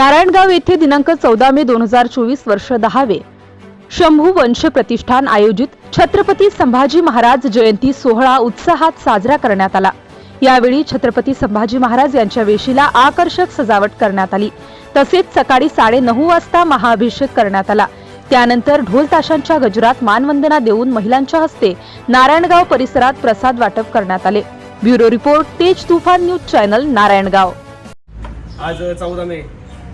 नारायणगाव येथे दिनांक चौदा मे दोन हजार चोवीस वर्ष दहावे. शंभू वंश प्रतिष्ठान आयोजित छत्रपती संभाजी महाराज जयंती सोहळा उत्साहात साजरा करण्यात आला. यावेळी छत्रपती संभाजी महाराज यांच्या वेशीला आकर्षक सजावट करण्यात आली. तसेच सकाळी साडे नऊ वाजता महाअभिषेक करण्यात आला. त्यानंतर ढोल ताशांच्या गजरात मानवंदना देऊन महिलांच्या हस्ते नारायणगाव परिसरात प्रसाद वाटप करण्यात आले. ब्युरो रिपोर्ट तेज तुफान न्यूज चॅनल नारायणगाव. आज चौदा मे.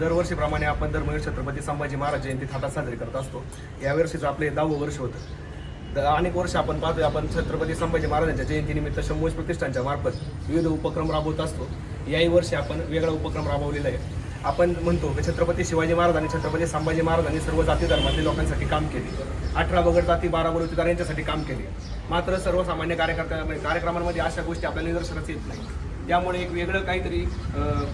दरवर्षीप्रमाणे आपण दरमही छत्रपती संभाजी महाराज जयंती थाटात साजरी करत असतो. यावर्षीचं आपले दहावं वर्ष होतं. अनेक वर्ष आपण पाहतोय आपण छत्रपती संभाजी महाराजांच्या जयंतीनिमित्त शंभूज प्रतिष्ठानच्या मार्फत विविध उपक्रम राबवत असतो. याही वर्षी आपण वेगळा उपक्रम राबवलेला आहे. आपण म्हणतो की छत्रपती शिवाजी महाराज आणि छत्रपती संभाजी महाराजांनी सर्व जाती धर्मातील लोकांसाठी काम केले. अठरा वगैरे जाती बारा बलुतेदार यांच्यासाठी काम केले. मात्र सर्वसामान्य कार्यकर्त्या कार्यक्रमांमध्ये अशा गोष्टी आपल्याला निदर्शनास येत नाही त्यामुळे एक वेगळं काहीतरी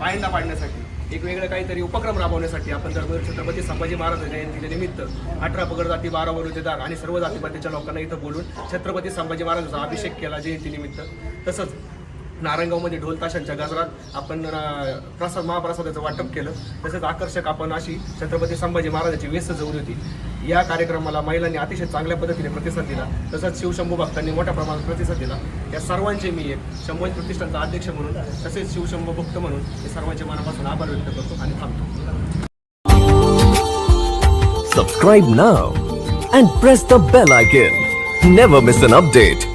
पायंदा पाडण्यासाठी एक वेगळं काहीतरी उपक्रम राबवण्यासाठी आपण दरबार छत्रपती संभाजी महाराज जयंतीच्या निमित्त अठरा पगड जाती बारा वरुजेदार आणि सर्व जातीपातीच्या लोकांना इथं बोलून छत्रपती संभाजी महाराजांचा अभिषेक केला जयंतीनिमित्त. तसंच नारायणगावमध्ये ढोल ताशांच्या गजरात आपण प्रसाद महाप्रसादाचं वाटप केलं. तसेच आकर्षक आपण अशी छत्रपती संभाजी महाराजांची वेस सजवली होती. या कार्यक्रमाला महिलांनी अतिशय चांगल्या पद्धतीने प्रतिसाद दिला. तसंच शिवशंभू भक्तांनी मोठ्या प्रमाणात प्रतिसाद दिला. या सर्वांचे मी एक शंभू प्रतिष्ठानचा अध्यक्ष म्हणून तसेच शिवशंभू भक्त म्हणून मी सर्वांच्या मनापासून आभार व्यक्त करतो आणि थांबतो. Subscribe now and press the bell icon. Never miss an update.